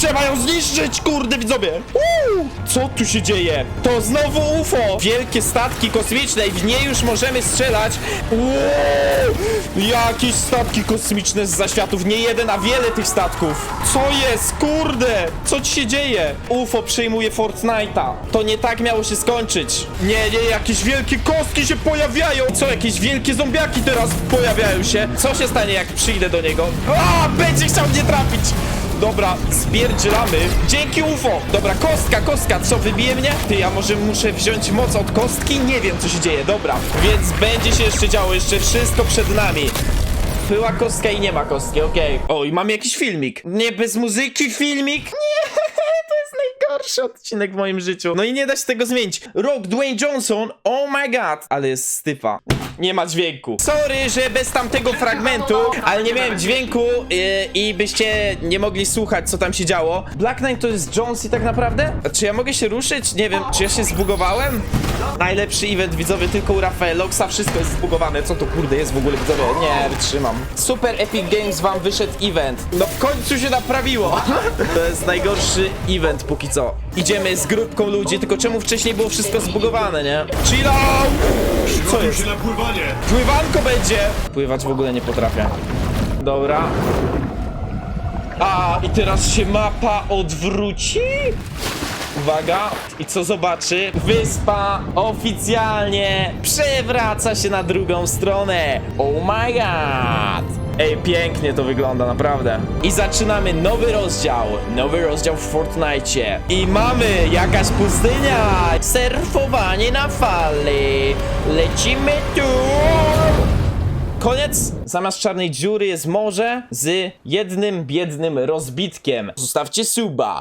Trzeba ją zniszczyć, kurde widzowie! Uuu, co tu się dzieje? To znowu UFO! Wielkie statki kosmiczne i w nie już możemy strzelać. Uuu, jakieś statki kosmiczne z zaświatów. Nie jeden, a wiele tych statków. Co jest? Kurde! Co ci się dzieje? UFO przyjmuje Fortnite'a. To nie tak miało się skończyć. Nie, nie, jakieś wielkie kostki się pojawiają. Co, jakieś wielkie zombiaki teraz pojawiają się? Co się stanie, jak przyjdę do niego? A, będzie chciał mnie trafić! Dobra, spierdzielamy. Dzięki UFO. Dobra, kostka, kostka. Co, wybije mnie? Ty, ja może muszę wziąć moc od kostki? Nie wiem, co się dzieje. Dobra, więc będzie się jeszcze działo. Jeszcze wszystko przed nami. Była kostka i nie ma kostki, okej. O, i mam jakiś filmik. Nie, bez muzyki filmik? Nie, najgorszy odcinek w moim życiu. No i nie da się tego zmienić. Rock, Dwayne Johnson, oh my god. Ale jest stypa. Nie ma dźwięku. Sorry, że bez tamtego fragmentu, ale nie miałem dźwięku yy, i byście nie mogli słuchać, co tam się działo. Black Knight to jest Jones i tak naprawdę? A Czy ja mogę się ruszyć? Nie wiem, czy ja się zbugowałem? Najlepszy event, widzowie, tylko u Rafaeloxa wszystko jest zbugowane. Co to kurde jest w ogóle, widzowie? Nie, wytrzymam. Super Epic Games wam wyszedł event. No w końcu się naprawiło. To jest najgorszy event póki co. Idziemy z grupką ludzi, tylko czemu wcześniej było wszystko zbugowane, nie? Chill out! Co jest? na pływanie! Pływanko będzie! Pływać w ogóle nie potrafię. Dobra. A, i teraz się mapa odwróci? Uwaga, i co zobaczy? Wyspa oficjalnie przewraca się na drugą stronę. Oh my god! Ej, pięknie to wygląda, naprawdę. I zaczynamy nowy rozdział. Nowy rozdział w Fortnite. I mamy jakaś pustynia. Surfowanie na fali. Lecimy tu. Koniec. Zamiast czarnej dziury jest morze z jednym biednym rozbitkiem. Zostawcie suba.